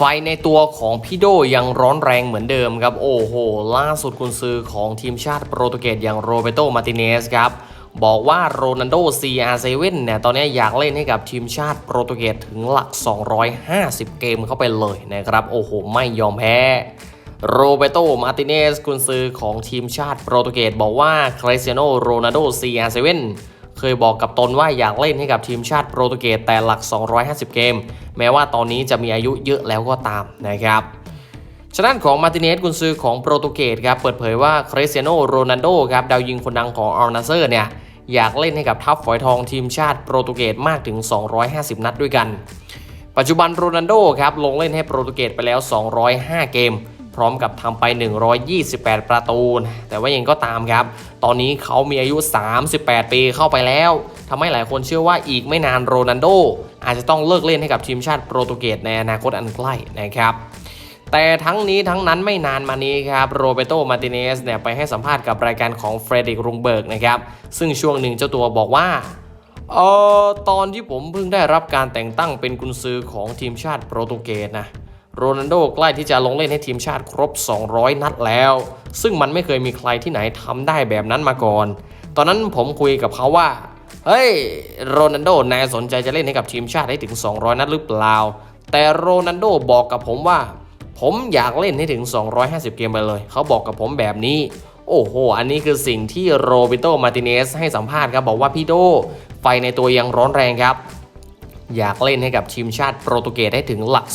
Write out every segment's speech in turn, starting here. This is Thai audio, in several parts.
ไฟในตัวของพี่โดยังร้อนแรงเหมือนเดิมครับ โอ้โห ล่าสุดกุนซือของทีมชาติโปรตุเกสอย่างโรเบโตมาติเนสครับ บอกว่าโรนัลโด CR7 เนี่ย ตอนนี้อยากเล่นให้กับทีมชาติโปรตุเกสถึงหลัก 250 เกมเข้าไปเลยนะครับ โอ้โห ไม่ยอมแพ้โรเบโตมาติเนสกุนซือของทีมชาติโปรตุเกสบอกว่าคริสเตียโนโรนัลโด CR7 เคยบอกกับตนว่าอยากเล่นให้กับทีมชาติโปรตุเกสแต่หลัก 250 เกม แม้ว่าตอนนี้จะมีอายุเยอะแล้วก็ตามนะครับชนะของมาติเนสกุนซือของโปรตุเกสครับเปิดเผยว่าคริสเตียโนโรนัลโดครับดาวยิงคนดังของอัลนาเซอร์เนี่ยอยากเล่นให้กับทัพฝอยทองทีมชาติโปรตุเกสมากถึง 250 นัดด้วยกัน ปัจจุบันโรนัลโดครับลงเล่นให้โปรตุเกสไปแล้ว 205 เกม พร้อมกับทำไป 128 ประตูแต่ว่ายังก็ตามครับ ตอนนี้เขามีอายุ 38 ปีเข้าไปแล้วทำให้หลายคนเชื่อว่าอีกไม่นานโรนัลโด อาจจะต้องเลิกเล่นให้กับทีมชาติโปรตุเกสในอนาคตอันใกล้นะครับแต่ทั้งนี้ทั้งนั้นไม่นานมานี้ครับโรเบโตมาติเนสเนี่ยไปให้สัมภาษณ์กับรายการของเฟรดริกรุงเบิร์กนะครับซึ่งช่วงหนึ่งเจ้าตัวบอกว่าเออตอนที่ผมเพิ่งได้รับการแต่งตั้งเป็นกุนซือของทีมชาติโปรตุเกสนะ โรนัลโดใกล้ที่จะลงเล่นให้ทีมชาติครบ 200 นัดแล้ว ซึ่งมันไม่เคยมีใครที่ไหนทำได้แบบนั้นมาก่อน ตอนนั้นผมคุยกับเขาว่า เฮ้ย โรนัลโดนายสนใจจะเล่นให้กับทีมชาติให้ถึง 200 นัดหรือเปล่า แต่โรนัลโดบอกกับผมว่า ผมอยากเล่นให้ถึง 250 เกมไปเลย เขาบอกกับผมแบบนี้ โอ้โห อันนี้คือสิ่งที่โรเบโต มาติเนสให้สัมภาษณ์ครับบอกว่าพี่โดไฟในตัวยังร้อนแรงครับ อยากเล่นให้กับทีมชาติโปรตุเกสได้ถึงหลัก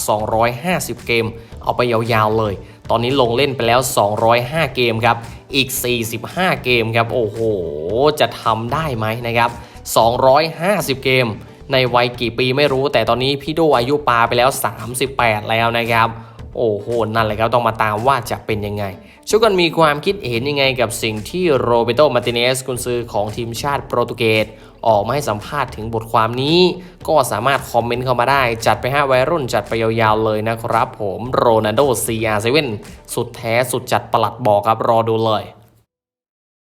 250 เกม เอาไปยาวๆเลย ตอนนี้ลงเล่นไปแล้ว 205 เกมครับ อีก 45 เกมครับ โอ้โห จะทำได้ไหมนะครับ 250 เกม ในวัยกี่ปีไม่รู้ แต่ตอนนี้พี่โดอายุปาไปแล้ว 38 แล้วนะครับ โอ้โห นั่นแหละครับต้องมาตามว่าจะเป็นยังไงช่วยกันมีความคิดเห็นยังไงกับสิ่งที่โรเบโตมาติเนสกุนซือของทีมชาติโปรตุเกสออกมาให้สัมภาษณ์ถึงบทความนี้ ก็สามารถคอมเมนต์เข้ามาได้ จัดไปห้าวัยรุ่นจัดไปยาวๆเลยนะครับผมโรนัลโด CR7 สุดแท้สุดจัดประหลัดบอกครับรอดูเลย